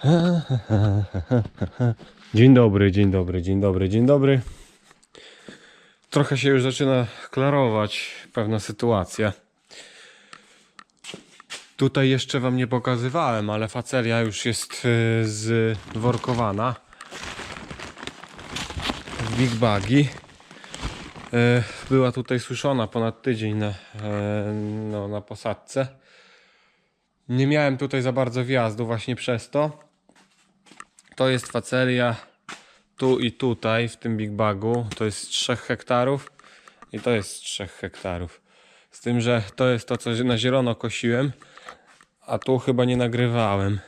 Dzień dobry, dzień dobry, dzień dobry, dzień dobry. Trochę się już zaczyna klarować pewna sytuacja. Tutaj jeszcze wam nie pokazywałem, ale facelia już jest y, zworkowana w Big Bagi. E, Była tutaj suszona ponad tydzień na, e, no, na posadce. Nie miałem tutaj za bardzo wjazdu właśnie przez to. To jest facelia tu i tutaj w tym Big Bagu. To jest 3 hektarów i to jest 3 hektarów. Z tym, że to jest to, co na zielono kosiłem, a tu chyba nie nagrywałem.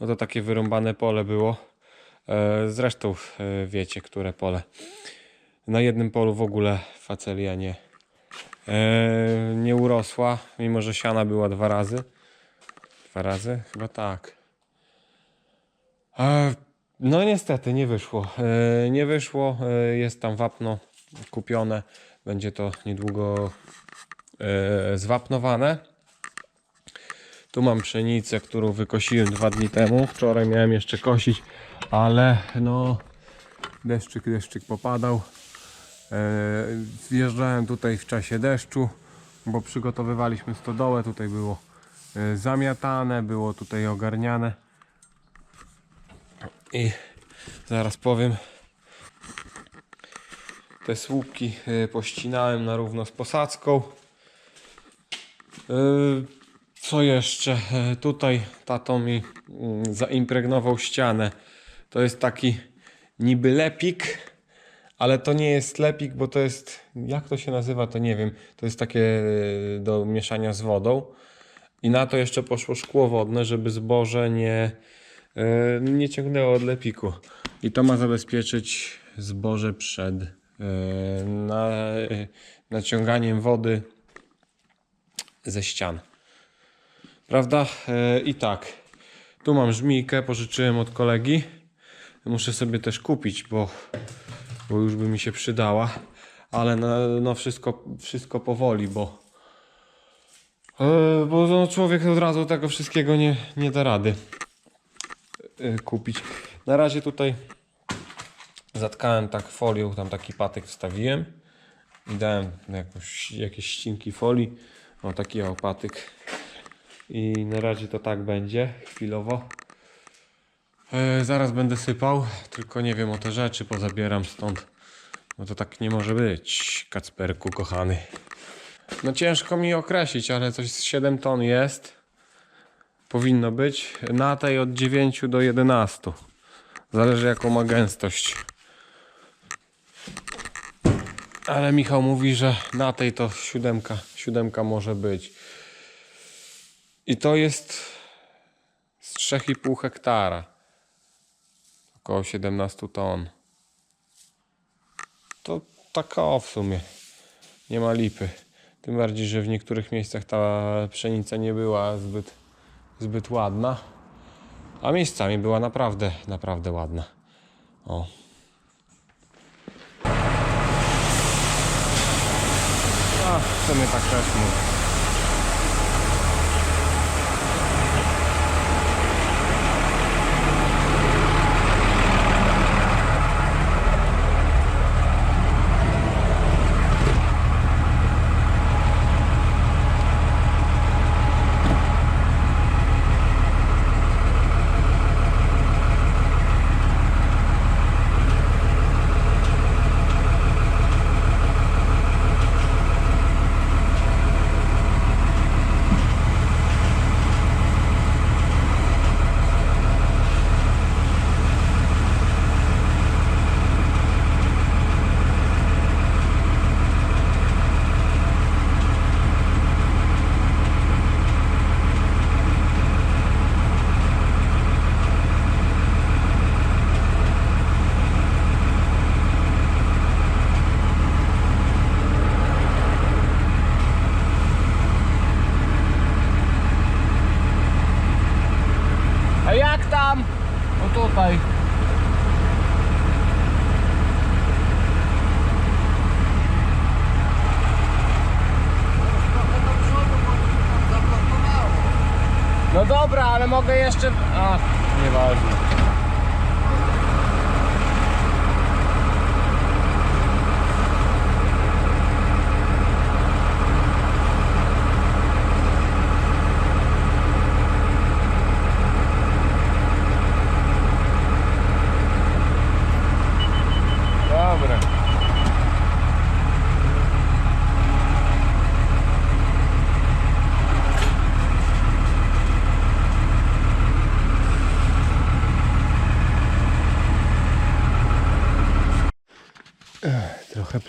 No to takie wyrąbane pole było. E, Zresztą e, wiecie, które pole. Na jednym polu w ogóle facelia nie, e, nie urosła, mimo że siana była dwa razy. Dwa razy? Chyba tak. No niestety nie wyszło. E, nie wyszło. E, jest tam wapno kupione. Będzie to niedługo e, zwapnowane. Tu mam pszenicę, którą wykosiłem dwa dni temu. Wczoraj miałem jeszcze kosić, ale no deszczyk, deszczyk popadał. Wjeżdżałem tutaj w czasie deszczu, bo przygotowywaliśmy stodołę. Tutaj było zamiatane, było tutaj ogarniane. I zaraz powiem. Te słupki e, pościnałem na równo z posadzką. E, Co jeszcze? E, Tutaj tato mi mm, zaimpregnował ścianę. To jest taki niby lepik, ale to nie jest lepik, bo to jest. Jak to się nazywa, to nie wiem. To jest takie do mieszania z wodą. I na to jeszcze poszło szkło wodne, żeby zboże nie, nie ciągnęło od lepiku. I to ma zabezpieczyć zboże przed e, na, e, naciąganiem wody ze ścian. Prawda? E, I tak. Tu mam żmijkę, pożyczyłem od kolegi. Muszę sobie też kupić, bo, bo już by mi się przydała. Ale no, no wszystko, wszystko powoli, bo, e, bo no człowiek od razu tego wszystkiego nie, nie da rady e, kupić. Na razie tutaj zatkałem tak folią, tam taki patyk wstawiłem i dałem jakoś, jakieś ścinki folii. O taki o patyk. I na razie to tak będzie chwilowo. E, zaraz będę sypał, tylko nie wiem o te rzeczy, pozabieram stąd. No to tak nie może być, Kacperku kochany. No ciężko mi określić, ale coś z 7 ton jest. Powinno być. Na tej od 9 do 11. Zależy jaką ma gęstość. Ale Michał mówi, że na tej to siódemka, siódemka może być. I to jest z 3,5 hektara. Około 17 ton. To taka o w sumie. Nie ma lipy. Tym bardziej, że w niektórych miejscach ta pszenica nie była zbyt, zbyt ładna. A miejscami była naprawdę, naprawdę ładna. O. A, w tak też mówię.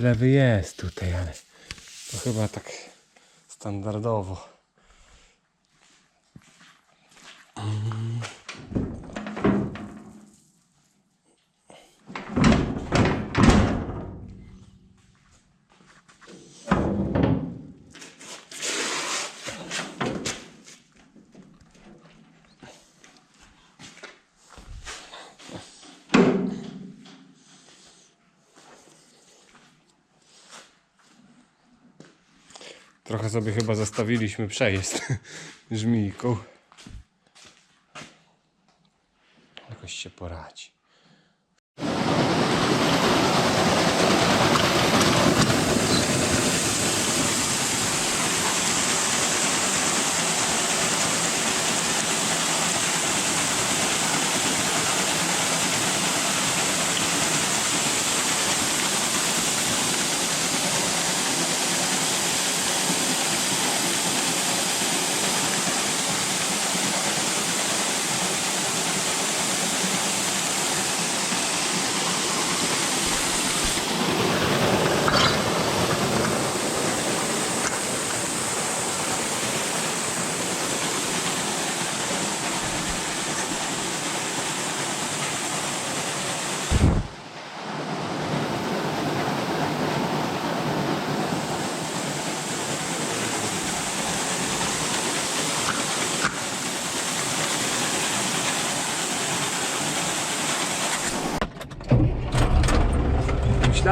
Plewy jest tutaj, ale to chyba tak standardowo. Trochę sobie chyba zostawiliśmy przejazd żmijką. Jakoś się poradzi.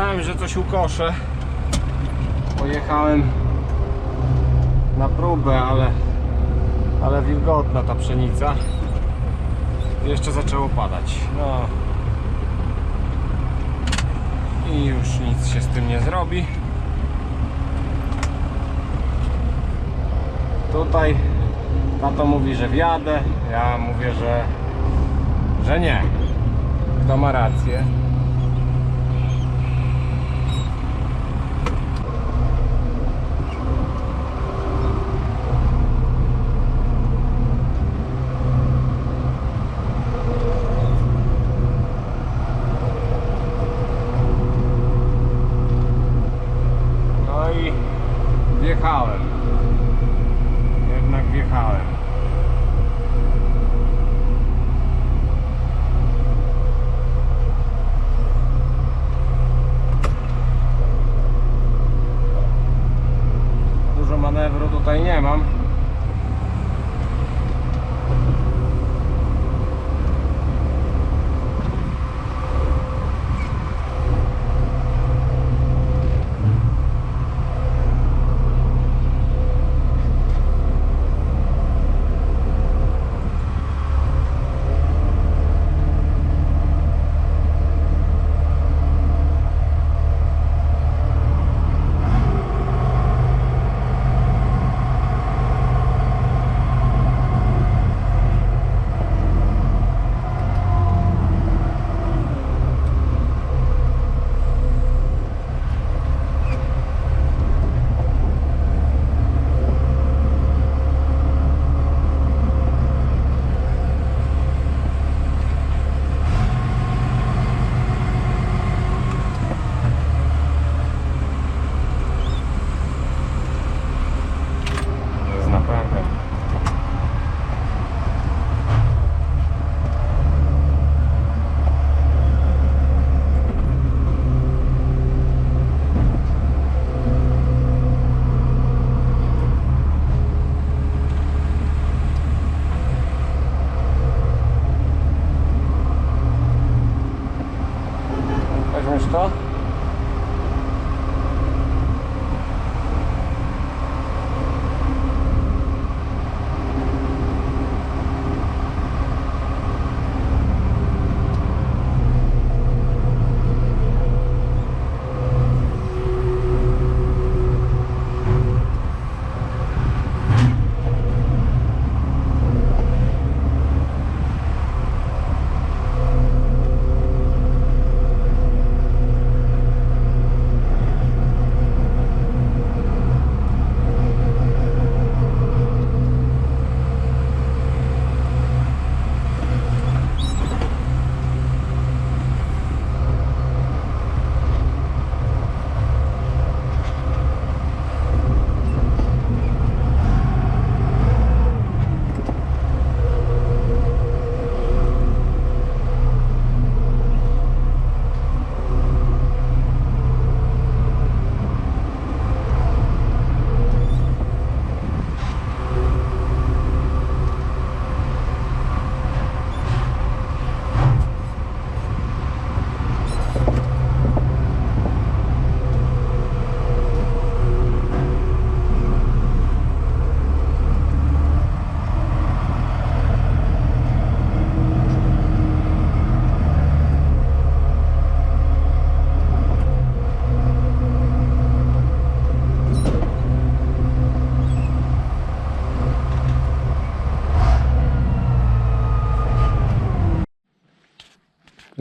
Myślałem, że coś ukoszę. Pojechałem na próbę, ale, ale wilgotna ta pszenica. Jeszcze zaczęło padać. No. I już nic się z tym nie zrobi. Tutaj tato mówi, że wjadę. Ja mówię, że, że nie. Kto ma rację? tutaj nie mam.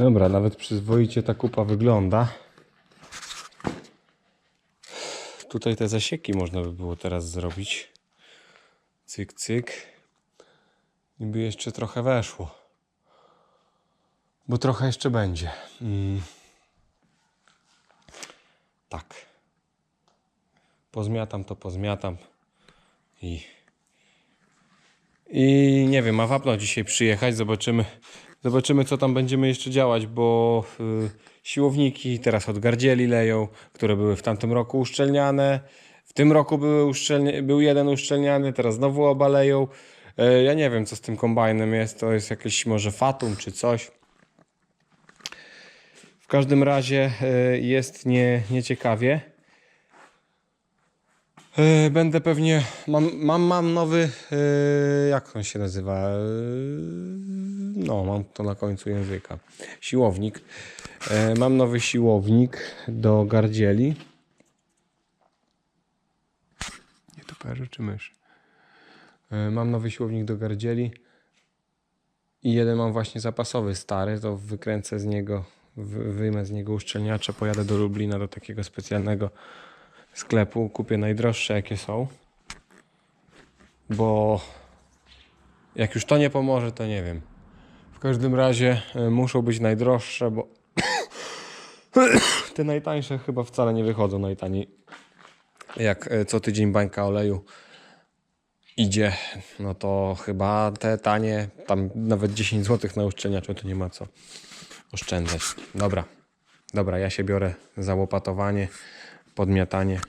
Dobra, nawet przyzwoicie ta kupa wygląda. Tutaj te zasieki można by było teraz zrobić. Cyk, cyk. I by jeszcze trochę weszło. Bo trochę jeszcze będzie. Mm. Tak. Pozmiatam to, pozmiatam. I, I nie wiem, ma wapno dzisiaj przyjechać. Zobaczymy, zobaczymy co tam będziemy jeszcze działać, bo y, siłowniki teraz od gardzieli leją, które były w tamtym roku uszczelniane. W tym roku były był jeden uszczelniany, teraz znowu obaleją. E, Ja nie wiem, co z tym kombajnem jest. To jest jakieś może fatum czy coś. W każdym razie e, jest nie, nieciekawie. E, Będę pewnie. Mam, mam, mam nowy. e, Jak on się nazywa? E, No, mam to na końcu języka. Siłownik. Mam nowy siłownik do gardzieli. Nie to perze czy mysz? Mam nowy siłownik do gardzieli. I jeden mam właśnie zapasowy, stary, to wykręcę z niego, wy- wyjmę z niego uszczelniacze, pojadę do Lublina do takiego specjalnego sklepu, kupię najdroższe jakie są. Bo jak już to nie pomoże, to nie wiem. W każdym razie e, muszą być najdroższe, bo te najtańsze chyba wcale nie wychodzą najtaniej. Jak e, co tydzień bańka oleju idzie, no to chyba te tanie, tam nawet 10 zł na uszczelniaczu to nie ma co oszczędzać. Dobra, dobra, ja się biorę za łopatowanie, podmiatanie